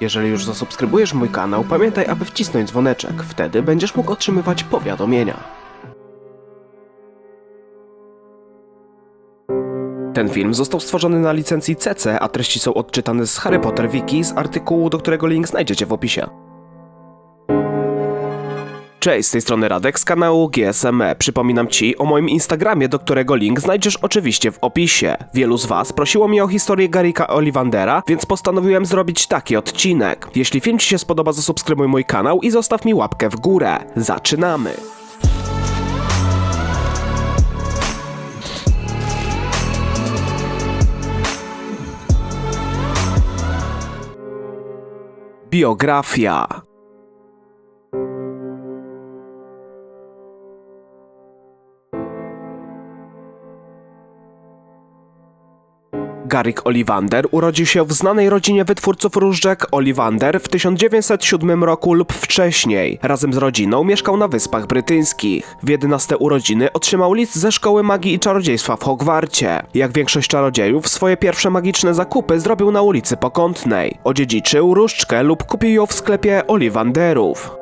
Jeżeli już zasubskrybujesz mój kanał, pamiętaj, aby wcisnąć dzwoneczek. Wtedy będziesz mógł otrzymywać powiadomienia. Ten film został stworzony na licencji CC, a treści są odczytane z Harry Potter Wiki z artykułu, do którego link znajdziecie w opisie. Cześć, z tej strony Radek z kanału GSME. Przypominam Ci o moim Instagramie, do którego link znajdziesz oczywiście w opisie. Wielu z Was prosiło mnie o historię Garika Ollivandera, więc postanowiłem zrobić taki odcinek. Jeśli film Ci się spodoba, zasubskrybuj mój kanał i zostaw mi łapkę w górę. Zaczynamy! Biografia Garik Ollivander urodził się w znanej rodzinie wytwórców różdżek Ollivander w 1907 roku lub wcześniej. Razem z rodziną mieszkał na Wyspach Brytyjskich. W 11 urodziny otrzymał list ze Szkoły Magii i Czarodziejstwa w Hogwarcie. Jak większość czarodziejów, swoje pierwsze magiczne zakupy zrobił na ulicy Pokątnej. Odziedziczył różdżkę lub kupił ją w sklepie Ollivanderów.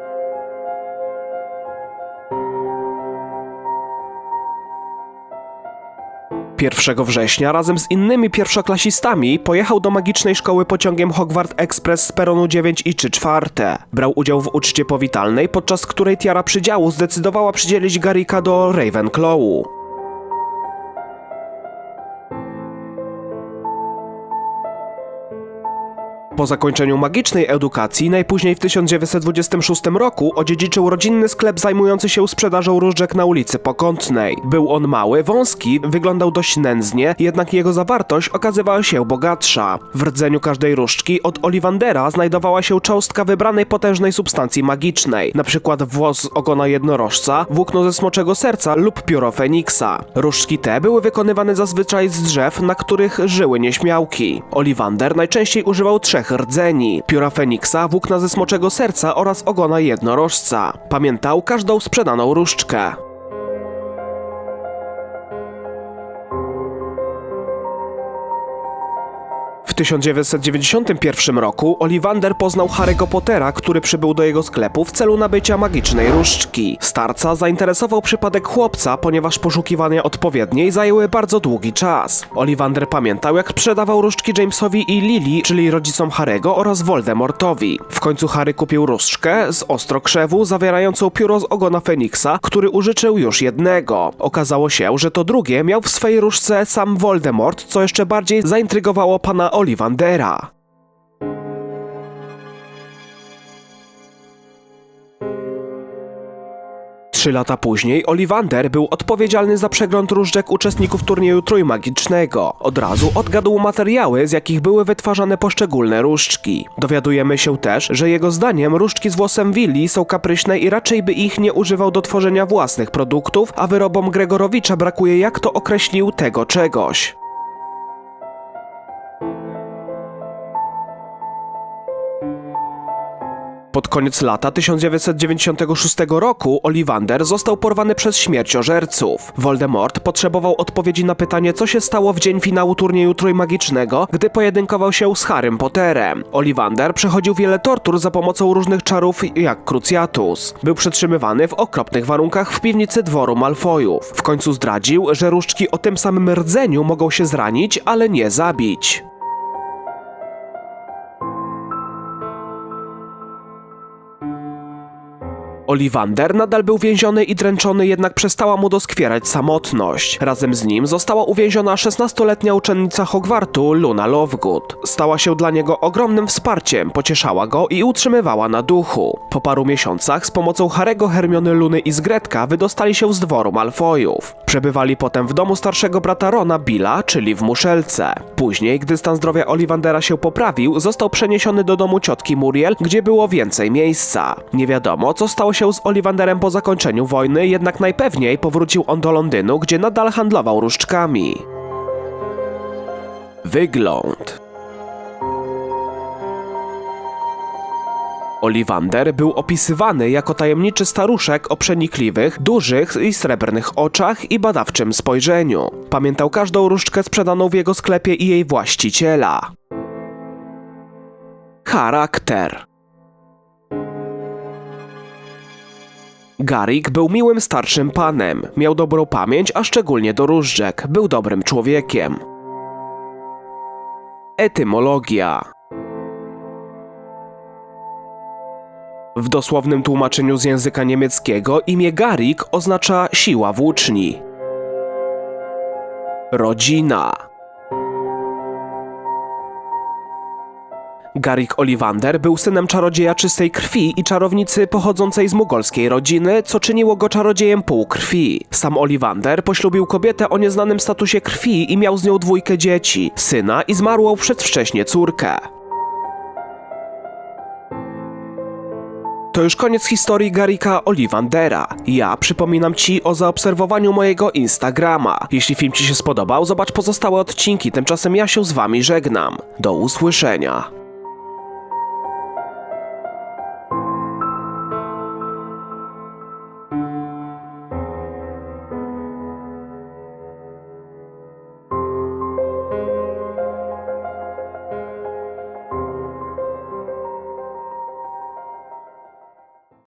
1 września razem z innymi pierwszoklasistami pojechał do magicznej szkoły pociągiem Hogwart Express z peronu 9 i 3 czwarte. Brał udział w uczcie powitalnej, podczas której tiara przydziału zdecydowała przydzielić Garika do Ravenclawu. Po zakończeniu magicznej edukacji, najpóźniej w 1926 roku, odziedziczył rodzinny sklep zajmujący się sprzedażą różdżek na ulicy Pokątnej. Był on mały, wąski, wyglądał dość nędznie, jednak jego zawartość okazywała się bogatsza. W rdzeniu każdej różdżki od Ollivandera znajdowała się cząstka wybranej potężnej substancji magicznej, np. włos z ogona jednorożca, włókno ze smoczego serca lub pióro Feniksa. Różdżki te były wykonywane zazwyczaj z drzew, na których żyły nieśmiałki. Ollivander najczęściej używał trzech rdzeni: pióra Feniksa, włókna ze smoczego serca oraz ogona jednorożca. Pamiętał każdą sprzedaną różdżkę. 1991 roku Ollivander poznał Harry'ego Pottera, który przybył do jego sklepu w celu nabycia magicznej różdżki. Starca zainteresował przypadek chłopca, ponieważ poszukiwania odpowiedniej zajęły bardzo długi czas. Ollivander pamiętał, jak sprzedawał różdżki Jamesowi i Lily, czyli rodzicom Harry'ego oraz Voldemortowi. W końcu Harry kupił różdżkę z ostrokrzewu zawierającą pióro z ogona Feniksa, który użyczył już jednego. Okazało się, że to drugie miał w swej różdżce sam Voldemort, co jeszcze bardziej zaintrygowało pana Ollivandera. Trzy lata później Ollivander był odpowiedzialny za przegląd różdżek uczestników turnieju trójmagicznego. Od razu odgadł materiały, z jakich były wytwarzane poszczególne różdżki. Dowiadujemy się też, że jego zdaniem różdżki z włosem Willi są kapryśne i raczej by ich nie używał do tworzenia własnych produktów, a wyrobom Gregorowicza brakuje, jak to określił, tego czegoś. Pod koniec lata 1996 roku Ollivander został porwany przez śmierciożerców. Voldemort potrzebował odpowiedzi na pytanie, co się stało w dzień finału turnieju trójmagicznego, gdy pojedynkował się z Harrym Potterem. Ollivander przechodził wiele tortur za pomocą różnych czarów, jak Cruciatus. Był przetrzymywany w okropnych warunkach w piwnicy dworu Malfoyów. W końcu zdradził, że różdżki o tym samym rdzeniu mogą się zranić, ale nie zabić. Ollivander nadal był więziony i dręczony, jednak przestała mu doskwierać samotność. Razem z nim została uwięziona 16-letnia uczennica Hogwartu Luna Lovegood. Stała się dla niego ogromnym wsparciem, pocieszała go i utrzymywała na duchu. Po paru miesiącach z pomocą Harego, Hermiony, Luny i Zgretka wydostali się z dworu Malfoyów. Przebywali potem w domu starszego brata Rona Billa, czyli w Muszelce. Później, gdy stan zdrowia Ollivandera się poprawił, został przeniesiony do domu ciotki Muriel, gdzie było więcej miejsca. Nie wiadomo, co stało się z Ollivanderem po zakończeniu wojny, jednak najpewniej powrócił on do Londynu, gdzie nadal handlował różdżkami. Wygląd Ollivander był opisywany jako tajemniczy staruszek o przenikliwych, dużych i srebrnych oczach i badawczym spojrzeniu. Pamiętał każdą różdżkę sprzedaną w jego sklepie i jej właściciela. Charakter Garik był miłym starszym panem, miał dobrą pamięć, a szczególnie do różdżek, był dobrym człowiekiem. Etymologia W dosłownym tłumaczeniu z języka niemieckiego imię Garik oznacza siła włóczni. Rodzina Garik Oliwander był synem czarodzieja czystej krwi i czarownicy pochodzącej z mugolskiej rodziny, co czyniło go czarodziejem półkrwi. Sam Oliwander poślubił kobietę o nieznanym statusie krwi i miał z nią dwójkę dzieci, syna i zmarłą przedwcześnie córkę. To już koniec historii Garika Olivandera. Ja przypominam Ci o zaobserwowaniu mojego Instagrama. Jeśli film Ci się spodobał, zobacz pozostałe odcinki, tymczasem ja się z Wami żegnam. Do usłyszenia.